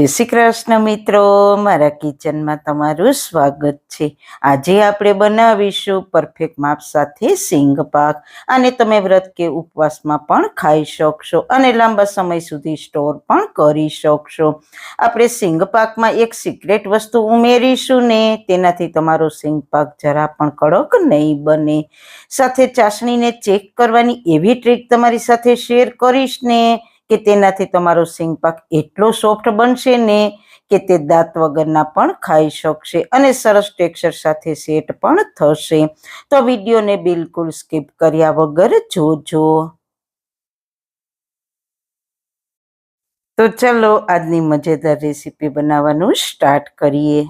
જય શ્રી કૃષ્ણ મિત્રો. મારા કિચનમાં તમારું સ્વાગત છે. આજે આપણે બનાવીશું પરફેક્ટ માપ સાથે સિંગ પાક. અને તમે વ્રત કે ઉપવાસમાં પણ ખાઈ શકશો અને લાંબા સમય સુધી સ્ટોર પણ કરી શકશો. આપણે સિંગ પાકમાં એક સિક્રેટ વસ્તુ ઉમેરીશું ને તેનાથી તમારો સિંગ પાક જરા પણ કડક નહીં બને. સાથે ચાસણીને ચેક કરવાની એવી ટ્રીક તમારી સાથે શેર કરીશ ને કે તેનાથી તમારો સિંગ પાક એટલો સોફ્ટ બનશે ને કે તે દાંત વગરના પણ ખાઈ શકશે અને સરસ ટેક્સચર સાથે સેટ પણ થશે. તો વિડીયોને બિલકુલ સ્કીપ કર્યા વગર જોજો. તો ચલો આજની મજેદાર રેસીપી બનાવવાનું સ્ટાર્ટ કરીએ.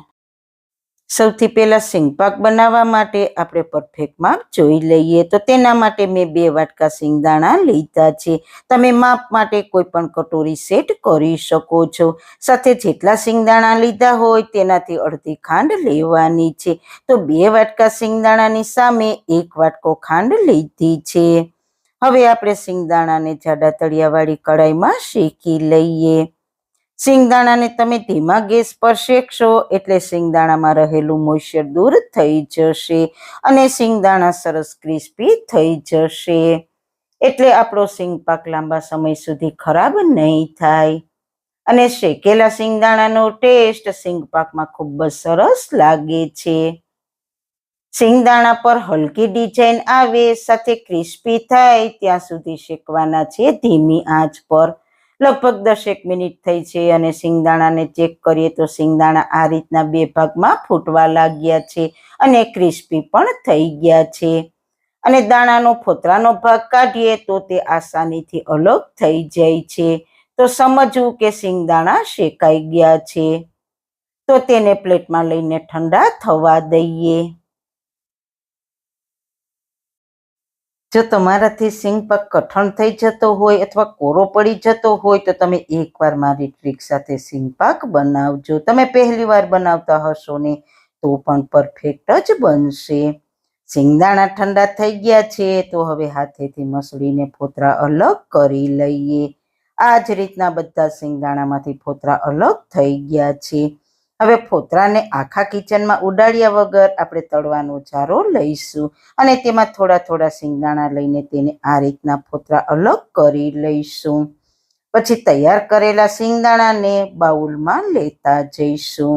સૌથી પહેલા સિંગપાક બનાવવા માટે આપણે પરફેક્ટ માપ જોઈ લઈએ. તો તેના માટે મેં બે વાટકા સિંગદાણા લીધા છે. તમે માપ માટે કોઈ પણ કટોરી સેટ કરી શકો છો. સાથે જેટલા સિંગદાણા લીધા હોય તેનાથી અડધી ખાંડ લેવાની છે. તો બે વાટકા સિંગદાણાની સામે એક વાટકો ખાંડ લીધી છે. હવે આપણે સિંગદાણાને જાડા તળિયાવાળી કડાઈમાં શેકી લઈએ. સિંગદાણાને તમે ધીમા ગેસ પર શેકશો એટલે સિંગદાણામાં રહેલું મોઈશ્ચર દૂર થઈ જશે અને સિંગદાણા સરસ ક્રિસ્પી થઈ જશે. એટલે આપણો સિંગ પાક લાંબા સમય સુધી ખરાબ નહીં થાય. અને શેકેલા સિંગદાણાનો ટેસ્ટ સિંગ પાકમાં ખૂબ જ સરસ લાગે છે. સિંગદાણા પર હલકી ડિઝાઇન આવે, સાથે ક્રિસ્પી થાય, ત્યાં સુધી શેકવાના છે ધીમી આંચ પર. લગભગ દસેક મિનિટ થઈ છે અને સિંગદાણાને ચેક કરીએ તો સિંગદાણા આ રીતના બે ભાગમાં ફૂટવા લાગ્યા છે અને ક્રિસ્પી પણ થઈ ગયા છે. અને દાણાનો ફોતરાનો ભાગ કાઢીએ તો તે આસાનીથી અલગ થઈ જાય છે. તો સમજવું કે સિંગદાણા શેકાઈ ગયા છે. તો તેને પ્લેટમાં લઈને ઠંડા થવા દઈએ. જો તમારાથી સિંગ પગ કઠણ થઈ જતો હોય અથવા કોરો પડી જતો હોય, તો તમે એકવાર મારી ટ્રીક સાથે સિંગ પાક બનાવજો. તમે પહેલી વાર બનાવતા હશો ને, તો પણ પરફેક્ટ જ બનશે. સિંગદાણા ઠંડા થઈ ગયા છે, તો હવે હાથેથી મસળીને ફોતરા અલગ કરી લઈએ. આ જ રીતના બધા સિંગદાણામાંથી ફોતરા અલગ થઈ ગયા છે. હવે ફોતરાને આખા કિચનમાં ઉડાડ્યા વગર આપણે તળવાનો ચારો લઈશું અને તેમાં થોડા થોડા સિંગદાણા લઈને તેને આ રીતના ફોતરા અલગ કરી લઈશું. પછી તૈયાર કરેલા સિંગદાણાને બાઉલમાં લેતા જઈશું.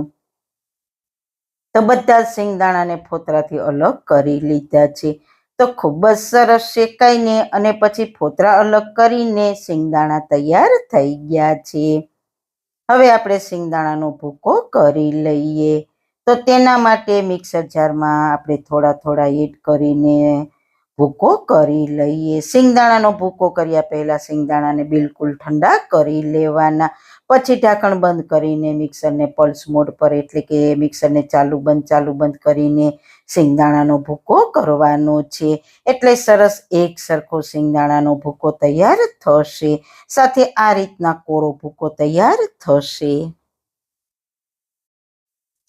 તો બધા સિંગદાણાને ફોતરાથી અલગ કરી લીધા છે. તો ખૂબ જ સરસ શેકાઈને અને પછી ફોતરા અલગ કરીને સિંગદાણા તૈયાર થઈ ગયા છે. હવે આપણે સિંગદાણાનો ભૂકો કરી લઈએ. તો તેના માટે મિક્સર જારમાં આપણે થોડા થોડા એડ કરીને ભૂકો કરી લઈએ. સિંગદાણાનો ભૂકો કર્યા પહેલાં સિંગદાણાને બિલકુલ ઠંડા કરી લેવાના. પછી ઢાંકણ બંધ કરીને મિક્સરને પલ્સ મોડ પર એટલે કે મિક્સરને ચાલુ બંધ ચાલુ બંધ કરીને સિંગદાણાનો ભૂકો કરવાનો છે. એટલે સરસ એક સરખો સિંગદાણાનો ભૂકો તૈયાર થશે. સાથે આ રીતના કોરો ભૂકો તૈયાર થશે.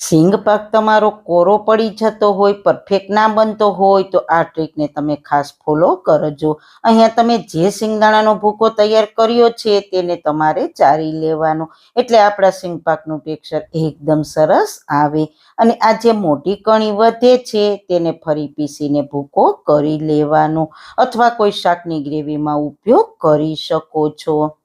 સિંગ પાક તમારો કોરો પડી જતો હોય, પરફેક્ટ ના બનતો હોય, તો આ ટ્રીકને તમે ખાસ ફોલો કરજો. અહીંયા તમે જે સિંગદાણાનો ભૂકો તૈયાર કર્યો છે, તેને તમારે ચારી લેવાનો. એટલે આપણા સિંગ પાકનું ટેક્સચર એકદમ સરસ આવે. અને આ જે મોટી કણી વધે છે, તેને ફરી પીસીને ભૂકો કરી લેવાનો. અથવા કોઈ શાકની ગ્રેવીમાં ઉપયોગ કરી શકો છો.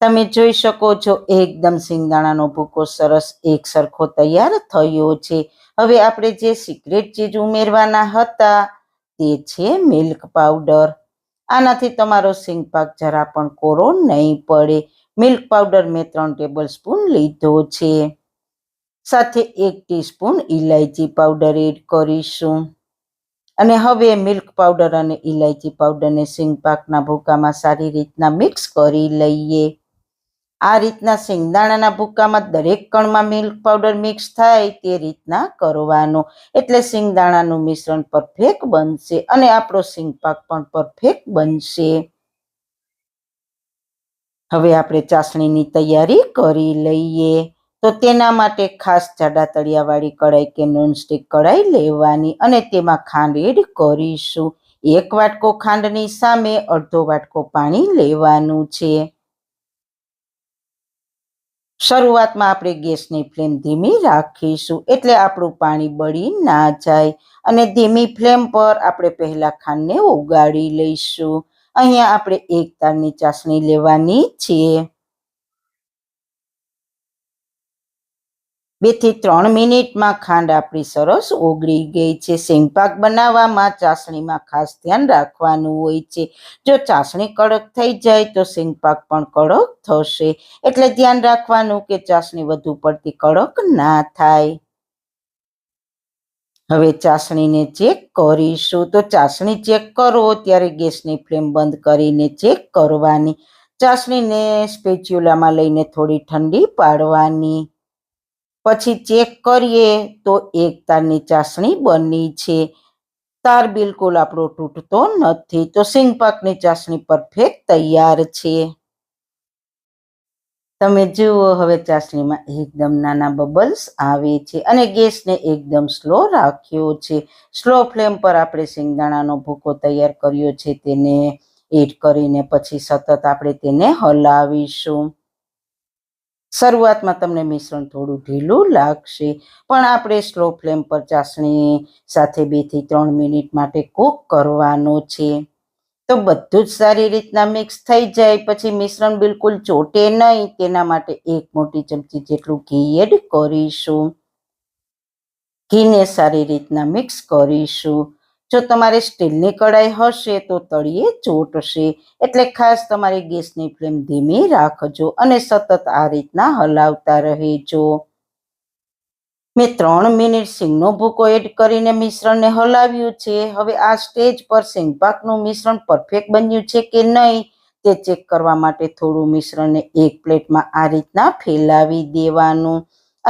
તમે જોઈ શકો છો, એકદમ સિંગદાણાનો ભૂકો સરસ એક સરખો તૈયાર થયો છે. હવે આપણે જે સિક્રેટ ચીજ ઉમેરવાના હતા, તે છે મિલ્ક પાવડર આનાથી તમારો સિંગપાક જરા પણ કોરો નહીં પડે. મિલ્ક પાવડર મેં ત્રણ ટેબલ સ્પૂન લીધો છે. સાથે એક ટીસ્પૂન ઇલાયચી પાવડર એડ કરીશું. અને હવે મિલ્ક પાવડર અને ઇલાયચી પાવડરને સિંગ પાકના ભૂકામાં સારી રીતના મિક્સ કરી લઈએ. આ રીતના સિંગદાણાના ભૂક્કામાં દરેક કણમાં મિલ્ક પાવડર મિક્સ થાય તે રીતના કરવાનો. એટલે સિંગદાણાનું મિશ્રણ પરફેક્ટ બનશે અને આપણો સિંગપાક પણ પરફેક્ટ બનશે. હવે આપણે ચાસણીની તૈયારી કરી લઈએ. તો તેના માટે ખાસ જાડા તળિયાવાળી કઢાઈ કે નોનસ્ટિક કઢાઈ લેવાની અને તેમાં ખાંડ એડ કરીશું. એક વાટકો ખાંડની સામે અડધો વાટકો પાણી લેવાનું છે. શરૂઆતમાં આપણે ગેસની ફ્લેમ ધીમી રાખીશું એટલે આપણું પાણી બળી ના જાય અને ધીમી ફ્લેમ પર આપણે પહેલાં ખાંડને ઉગાડી લઈશું. અહીંયા આપણે એક તારની ચાસણી લેવાની છે બેથી ત્રણ મિનિટમાં ખાંડ આપણી સરસ ઓગળી ગઈ છે. સિંગપાક બનાવવામાં ચાસણીમાં ખાસ ધ્યાન રાખવાનું હોય છે. જો ચાસણી કડક થઈ જાય તો સિંગપાક પણ કડક થશે. એટલે ધ્યાન રાખવાનું કે ચાસણી વધુ પડતી કડક ના થાય. હવે ચાસણીને ચેક કરીશું. તો ચાસણી ચેક કરો ત્યારે ગેસની ફ્લેમ બંધ કરીને ચેક કરવાની. ચાસણીને સ્પેચ્યુલામાં લઈને થોડી ઠંડી પાડવાની. પછી ચેક કરીએ તો એક તારની ચાસણી બની છે. તાર બિલકુલ આપણો તૂટતો નથી. તો સિંગ પાકની ચાસણી પરફેક્ટ તૈયાર છે. તમે જુઓ, હવે ચાસણીમાં એકદમ નાના બબલ્સ આવે છે અને ગેસને એકદમ સ્લો રાખ્યો છે. સ્લો ફ્લેમ પર આપણે સિંગદાણાનો ભૂકો તૈયાર કર્યો છે તેને એડ કરીને પછી સતત આપણે તેને હલાવીશું. શરૂઆતમાં તમને મિશ્રણ થોડું ઢીલું લાગશે, પણ આપણે સ્લો ફ્લેમ પર ચાસણી સાથે બેથી ત્રણ મિનિટ માટે કૂક કરવાનો છે. તો બધું જ સારી રીતના મિક્સ થઈ જાય, પછી મિશ્રણ બિલકુલ ચોટે નહીં, તેના માટે એક મોટી ચમચી જેટલું ઘી એડ કરીશું. ઘીને સારી રીતના મિક્સ કરીશું. જો તમારે સ્ટીલની કઢાઈ હશે તો તળિયે ચોટશે. એટલે ખાસ તમારી ગેસની ફ્લેમ ધીમી રાખજો અને સતત આ રીતના હલાવતા રહેજો. મેં ત્રણ મિનિટ સિંગનો ભૂકો એડ કરીને મિશ્રણને હલાવ્યું છે. હવે આ સ્ટેજ પર સિંગપાકનું મિશ્રણ પરફેક્ટ બન્યું છે કે નહીં તે ચેક કરવા માટે થોડું મિશ્રણને એક પ્લેટમાં આ રીતના ફેલાવી દેવાનું.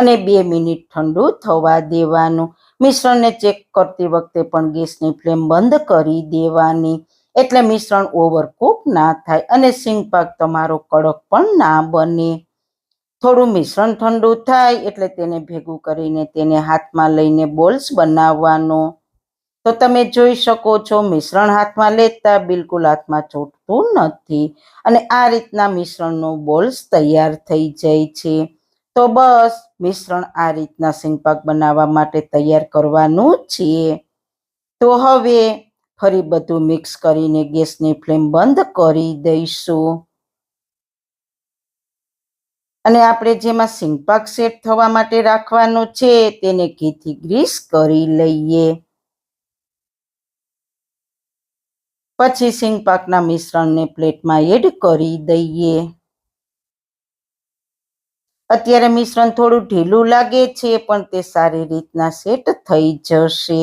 અને બે મિનિટ ઠંડુ થવા દેવાનું. મિશ્રણને ચેક કરતી વખતે પણ ગેસની ફ્લેમ બંધ કરી દેવાની. એટલે મિશ્રણ ઓવરકુક ના થાય અને સિંગ પાક તમારો કડક પણ ના બને. થોડું મિશ્રણ ઠંડુ થાય એટલે તેને ભેગું કરીને તેને હાથમાં લઈને બોલ્સ બનાવવાનો. તો તમે જોઈ શકો છો મિશ્રણ હાથમાં લેતા બિલકુલ હાથમાં ચોટતું નથી અને આ રીતના મિશ્રણનો બોલ્સ તૈયાર થઈ જાય છે. તો બસ, મિશ્રણ આ રીતના સિંગપાક બનાવવા માટે તૈયાર કરવાનું છે. તો હવે ફરી બધું મિક્સ કરીને ગેસની ફ્લેમ બંધ કરી દઈશું. અને આપણે જેમાં સિંગપાક સેટ થવા માટે રાખવાનું છે, તેને ઘીથી ગ્રીસ કરી લઈએ. પછી સિંગપાકના મિશ્રણને પ્લેટમાં એડ કરી દઈએ. અત્યારે મિશ્રણ થોડું ઢીલું લાગે છે, પણ તે સારી રીતના સેટ થઈ જશે.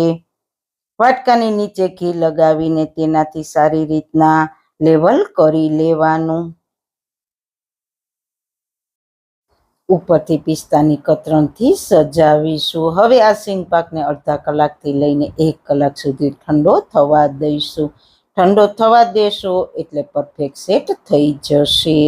વાટકાની નીચે ઘી લગાવીને તેનાથી સારી રીતના લેવલ કરી લેવાનું. ઉપરથી પિસ્તાની કતરણથી સજાવીશું. હવે આ સિંગ અડધા કલાકથી લઈને એક કલાક સુધી ઠંડો થવા દઈશું. ઠંડો થવા દેશો એટલે પરફેક્ટ સેટ થઈ જશે.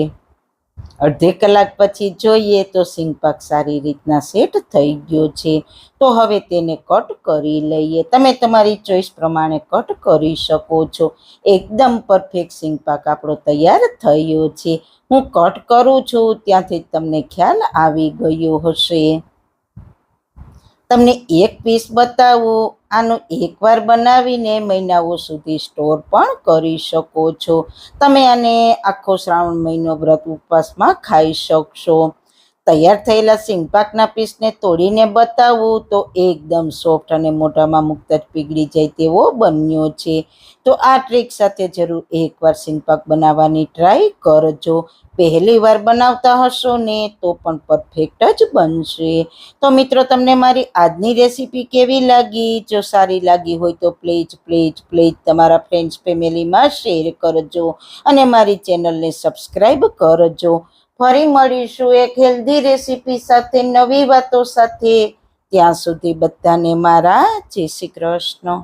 અડધી કલાક પછી જોઈએ તો સિંગપાક સારી રીતના સેટ થઈ ગયો છે. તો હવે તેને કટ કરી લઈએ. તમે તમારી ચોઈસ પ્રમાણે કટ કરી શકો છો. એકદમ પરફેક્ટ સિંગ પાક આપણો તૈયાર થયો છે. હું કટ કરું છું, ત્યાંથી તમને ખ્યાલ આવી ગયો હશે. તમને એક પીસ બતાવો, આનું એકવાર બનાવીને મહિનાઓ સુધી સ્ટોર પણ કરી શકો છો. તમે આને આખો શ્રાવણ મહિનો વ્રત ઉપવાસમાં ખાઈ શકશો. તૈયાર થયેલા સિંગપાકના પીસને તોડીને બતાવું, તો એકદમ સોફ્ટ અને મોઢામાં મુકતા જ પીગળી જાય તેવો બન્યો છે. તો આ ટ્રીક સાથે જરૂર એકવાર સિંગપાક બનાવવાની ટ્રાય કરજો. પહેલી વાર બનાવતા હશો ને તો પણ પરફેક્ટ જ બનશે. તો મિત્રો, તમને મારી આજની રેસીપી કેવી લાગી? જો સારી લાગી હોય તો પ્લીઝ પ્લીઝ પ્લીઝ તમારા ફ્રેન્ડ્સ, ફેમિલીમાં શેર કરજો અને મારી ચેનલને સબસ્ક્રાઈબ કરજો. ફરી મળીશું એક હેલ્ધી રેસીપી સાથે, નવી વાતો સાથે. ત્યાં સુધી બધાને મારા જય શ્રી કૃષ્ણ.